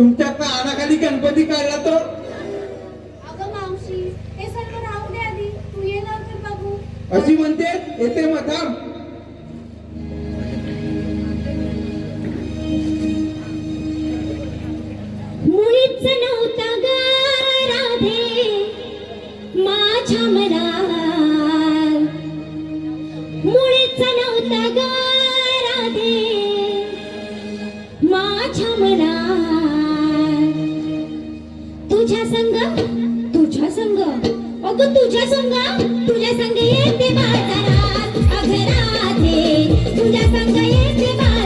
तुमच्या कानाखाली गणपती काढला तो अगं मावशी हे सर्व राहू दे आधी. तू ये लवकर बघू. अशी म्हणते येते मग थांब. मुळीच नव्हता ग राधे माझ्या मनात. मुळीच नव्हता ग राधे माझ्या मनात. तुझ्या संग? तुझ्या संग? अगं तुझ्या संग? तुझ्या संग येते बाजारात अग राधे तुझ्या संग येते बाजारात.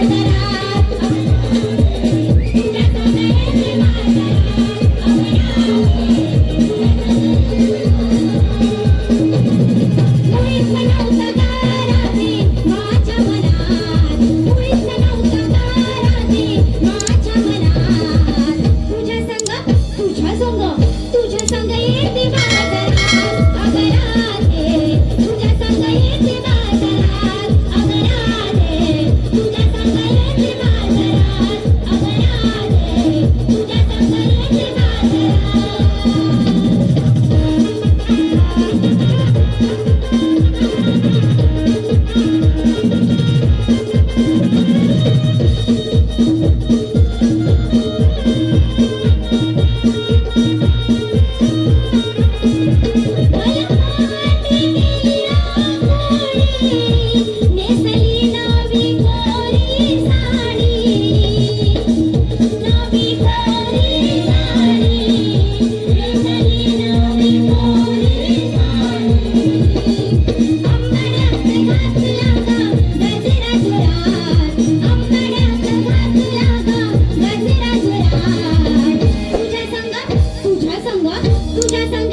तुझ्या